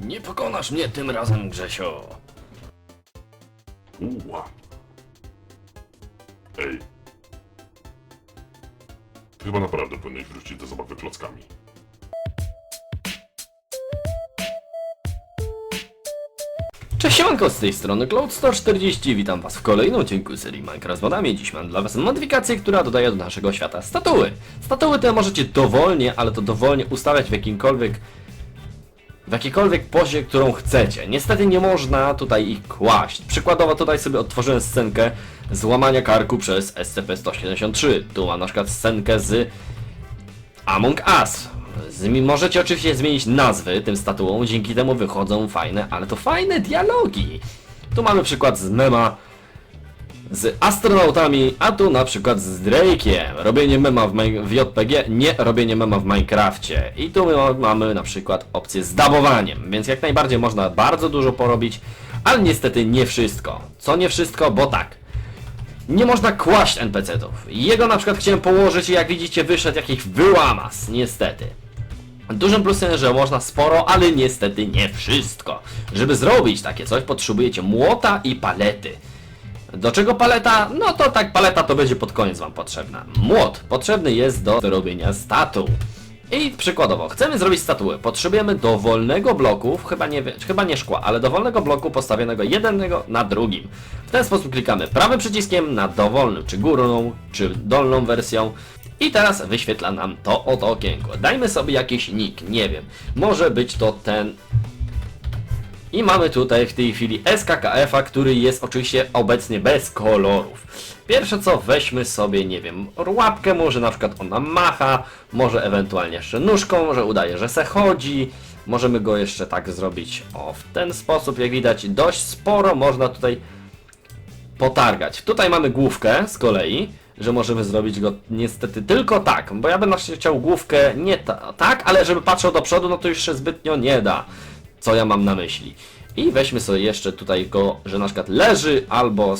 Nie pokonasz mnie tym razem, Grzesio. Uła. Ej. Chyba naprawdę powinieneś wrócić do zabawy klockami. Cześć siemanko, z tej strony Cloud140, witam was w kolejnym odcinku serii Minecraft z modami. Dziś mam dla was modyfikację, która dodaje do naszego świata statuły. Statuły te możecie dowolnie, ale to dowolnie ustawiać w jakimkolwiek w jakiejkolwiek pozie, którą chcecie. Niestety nie można tutaj ich kłaść. Przykładowo tutaj sobie odtworzyłem scenkę złamania karku przez SCP-173. Tu mam na przykład scenkę z Among Us. Z, możecie oczywiście zmienić nazwy tym statuom, dzięki temu wychodzą fajne, ale to fajne dialogi. Tu mamy przykład z mema z astronautami, a tu na przykład z Drake'iem. Robienie mema w, w JPG, nie robienie mema w Minecrafcie. I tu my mamy na przykład opcję z dabowaniem, więc jak najbardziej można bardzo dużo porobić, ale niestety nie wszystko. Co nie wszystko, bo tak. Nie można kłaść NPC-ów. Jego na przykład chciałem położyć i jak widzicie wyszedł jakiś wyłamas, niestety. Dużym plusem że można sporo, ale niestety nie wszystko. Żeby zrobić takie coś potrzebujecie młota i palety. Do czego paleta? No to tak, paleta to będzie pod koniec Wam potrzebna. Młot potrzebny jest do robienia statu. I przykładowo, chcemy zrobić statuę. Potrzebujemy dowolnego bloku, chyba nie, chyba nie szkła, ale dowolnego bloku postawionego jednego na drugim. W ten sposób klikamy prawym przyciskiem na dowolnym, czy górną, czy dolną wersją. I teraz wyświetla nam to oto okienko. Dajmy sobie jakiś nick, nie wiem. Może być to ten i mamy tutaj w tej chwili SKKF-a, który jest oczywiście obecnie bez kolorów. Pierwsze co, weźmy sobie, nie wiem, łapkę, może na przykład ona macha, może ewentualnie jeszcze nóżką, może udaje, że se chodzi. Możemy go jeszcze tak zrobić, o, w ten sposób, jak widać, dość sporo można tutaj potargać. Tutaj mamy główkę z kolei, że możemy zrobić go niestety tylko tak, bo ja bym na chciał główkę nie ta, tak, ale żeby patrzał do przodu, no to już się zbytnio nie da, co ja mam na myśli. I weźmy sobie jeszcze tutaj go, że na przykład leży albo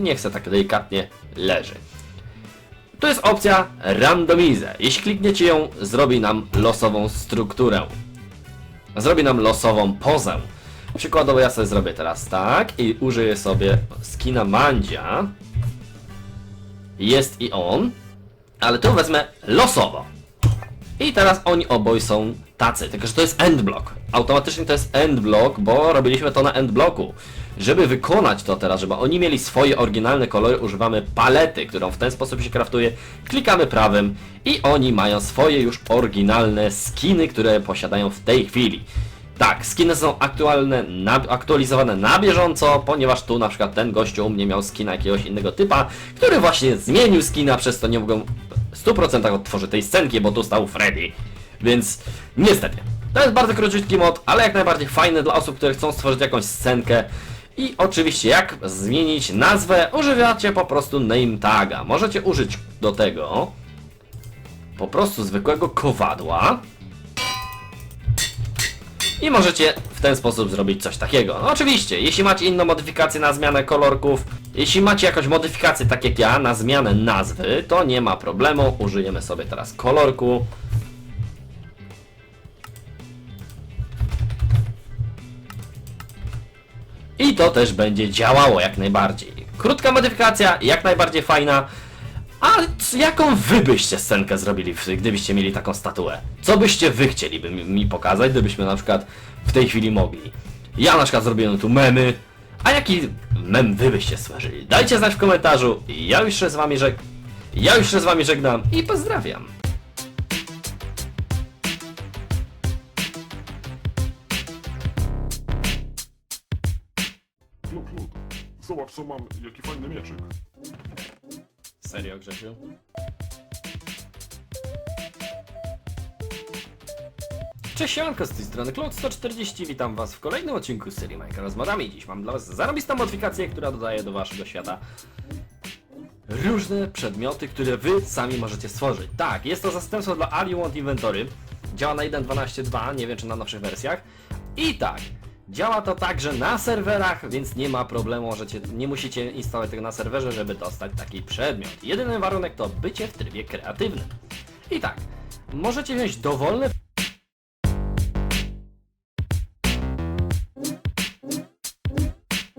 nie chcę tak delikatnie leży. Tu jest opcja randomize. Jeśli klikniecie ją, zrobi nam losową strukturę. Zrobi nam losową pozę. Przykładowo ja sobie zrobię teraz tak i użyję sobie skina Mandzia. Jest i on, ale tu wezmę losowo. I teraz oni oboj są tacy, tylko że to jest endblock. Automatycznie to jest endblock, bo robiliśmy to na endblocku. Żeby wykonać to teraz, żeby oni mieli swoje oryginalne kolory, używamy palety, którą w ten sposób się kraftuje. Klikamy prawym i oni mają swoje już oryginalne skiny, które posiadają w tej chwili. Tak, skiny są aktualne, na, aktualizowane na bieżąco, ponieważ tu na przykład ten gościu u mnie miał skina jakiegoś innego typa, który właśnie zmienił skina, przez to nie mogłem 100% odtworzyć tej scenki, bo tu stał Freddy. Więc niestety, to jest bardzo króciutki mod, ale jak najbardziej fajny dla osób, które chcą stworzyć jakąś scenkę. I oczywiście jak zmienić nazwę, używacie po prostu name taga. Możecie użyć do tego po prostu zwykłego kowadła, i możecie w ten sposób zrobić coś takiego. No oczywiście, jeśli macie inną modyfikację na zmianę kolorków, jeśli macie jakąś modyfikację tak jak ja na zmianę nazwy, to nie ma problemu. Użyjemy sobie teraz kolorku. I to też będzie działało jak najbardziej. Krótka modyfikacja, jak najbardziej fajna. A jaką wy byście scenkę zrobili, gdybyście mieli taką statuę? Co byście wy chcieliby mi pokazać, gdybyśmy na przykład w tej chwili mogli? Ja na przykład zrobiłem tu memy, a jaki mem wy byście stworzyli? Dajcie znać w komentarzu. Ja już się z wami żeg... Ja już się z wami żegnam i pozdrawiam. Luk, luk. Zobacz co mam, jaki fajny mieczyk. Serio, Grzesiu? Cześć, siemanko, z tej strony Cloud140, witam was w kolejnym odcinku z serii Minecraft z modami. Dziś mam dla was zarobistą modyfikację, która dodaje do waszego świata różne przedmioty, które wy sami możecie stworzyć. Tak, jest to zastępstwo dla All You Want Inventory. Działa na 1.12.2, nie wiem czy na nowszych wersjach. I tak, działa to także na serwerach, więc nie ma problemu, możecie, nie musicie instalować tego na serwerze, żeby dostać taki przedmiot. Jedyny warunek to bycie w trybie kreatywnym. I tak, możecie wziąć dowolne